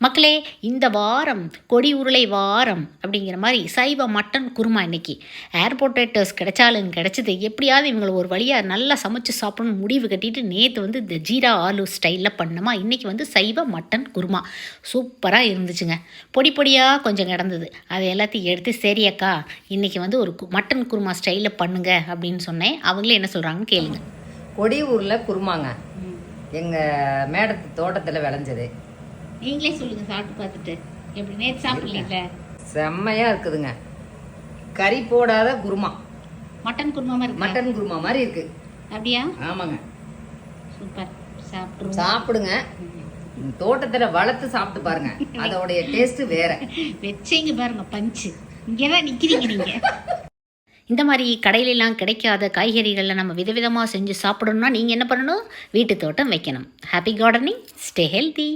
மக்களே இந்த வாரம் கொடி உருளை வாரம் அப்படிங்கிற மாதிரி சைவ மட்டன் குருமா இன்னைக்கு. ஏர் பொட்டேட்டோஸ் கிடைச்சாலும் கிடைச்சது. எப்படியாவது இவங்களை ஒரு வழியாக நல்லா சமைச்சு சாப்பிடணும்னு முடிவு கட்டிட்டு நேற்று வந்து இந்த ஜீரா ஆலு ஸ்டைலில் பண்ணோமா இன்றைக்கி வந்து சைவ மட்டன் குருமா. சூப்பராக இருந்துச்சுங்க. பொடி பொடியாக கொஞ்சம் கிடந்தது. அதை எல்லாத்தையும் எடுத்து சரியாக்கா இன்றைக்கி வந்து ஒரு கு- மட்டன் குருமா ஸ்டைலில் பண்ணுங்க அப்படின்னு சொன்னேன். அவங்களே என்ன சொல்கிறாங்கன்னு கேளுங்க. கொடியூரில் குருமாங்க. எங்கள் மேடத்து தோட்டத்தில் விளைஞ்சது. நீங்களே சொல்லுங்கள் சாப்பிட்டு பார்த்துட்டு. எப்படி நேற்று சாப்பிட்லீங்கள? செம்மையாக இருக்குதுங்க. கறி போடாத குருமா. மட்டன் குருமா மாதிரி? மட்டன் குருமா மாதிரி இருக்கு. அப்படியா? ஆமாங்க. சூப்பர். சாப்பிட்ருவோம் சாப்பிடுங்க. தோட்டத்தில் வளர்த்து சாப்பிட்டு பாருங்க. அதோடைய டேஸ்ட் வேற. வச்சீங்க பாருங்க பஞ்சு. இங்கே தான் நிற்கிறீங்க நீங்கள் இந்த மாதிரி கடையிலெல்லாம் கிடைக்காத காய்கறிகளை நம்ம விதவிதமாக செஞ்சு சாப்பிடணும்னா நீங்கள் என்ன பண்ணணும்? வீட்டு தோட்டம் வைக்கணும். Happy gardening stay healthy